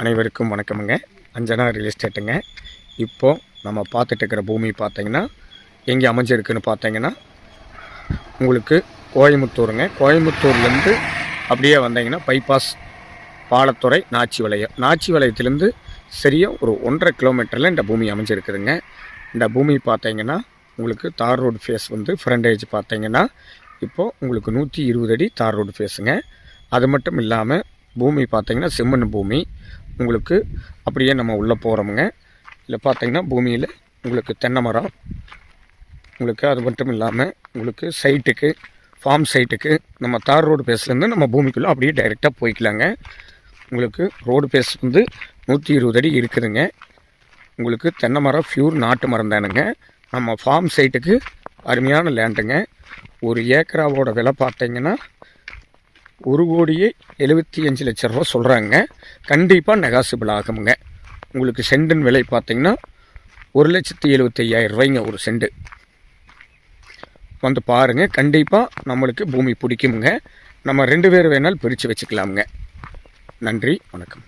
அனைவருக்கும் வணக்கமுங்க. அஞ்சனா ரியல் எஸ்டேட்டுங்க இப்போது நம்ம பார்த்துட்டு இருக்கிற பூமி பார்த்தீங்கன்னா எங்கே அமைஞ்சிருக்குன்னு பார்த்தீங்கன்னா உங்களுக்கு கோயம்புத்தூருங்க. கோயம்புத்தூர்லேருந்து அப்படியே வந்தீங்கன்னா பைபாஸ் பாலத்துறை நாச்சி வளையம் நாச்சி வளையத்துலேருந்து சரியாக ஒரு ஒன்றரை கிலோமீட்டரில் இந்த பூமி அமைஞ்சிருக்குதுங்க. இந்த பூமி பார்த்தீங்கன்னா உங்களுக்கு தார் ரோடு ஃபேஸ் வந்து ஃப்ரண்டேஜ் பார்த்தீங்கன்னா இப்போது உங்களுக்கு நூற்றி இருபது அடி தார் ரோடு ஃபேஸுங்க அது மட்டும் இல்லாமல் பூமி பார்த்தீங்கன்னா செம்மண் பூமி. உங்களுக்கு அப்படியே நம்ம உள்ளே போகிறோமுங்க. இல்லை பார்த்தீங்கன்னா பூமியில் உங்களுக்கு தென்னை மரம் உங்களுக்கு அது மட்டும் இல்லாமல் உங்களுக்கு சைட்டுக்கு ஃபார்ம் சைட்டுக்கு நம்ம தார் ரோடு பேஸ்லேருந்து நம்ம பூமிக்குள்ளே அப்படியே டைரெக்டாக போய்க்கலாங்க. உங்களுக்கு ரோடு பேஸ் வந்து நூற்றி இருபது அடி இருக்குதுங்க. உங்களுக்கு தென்னை மரம் ஃப்யூர் நாட்டு மரம் தானுங்க. நம்ம ஃபார்ம் சைட்டுக்கு அருமையான லேண்டுங்க ஒரு ஏக்கராவோட விலை பார்த்தீங்கன்னா ஒரு கோடியே எழுபத்தி அஞ்சு லட்ச ரூபா சொல்கிறாங்க கண்டிப்பாக நெகாசிபிள் ஆகுங்க உங்களுக்கு சென்டின் விலை பார்த்தீங்கன்னா ஒரு லட்சத்தி எழுபத்தி ஐயாயிரம் ரூபாய்ங்க ஒரு செண்டு வந்து பாருங்கள் கண்டிப்பாக நம்மளுக்கு பூமி பிடிக்குமுங்க. நம்ம ரெண்டு பேர் வேணாலும் பிரித்து வச்சுக்கலாமுங்க. நன்றி வணக்கம்.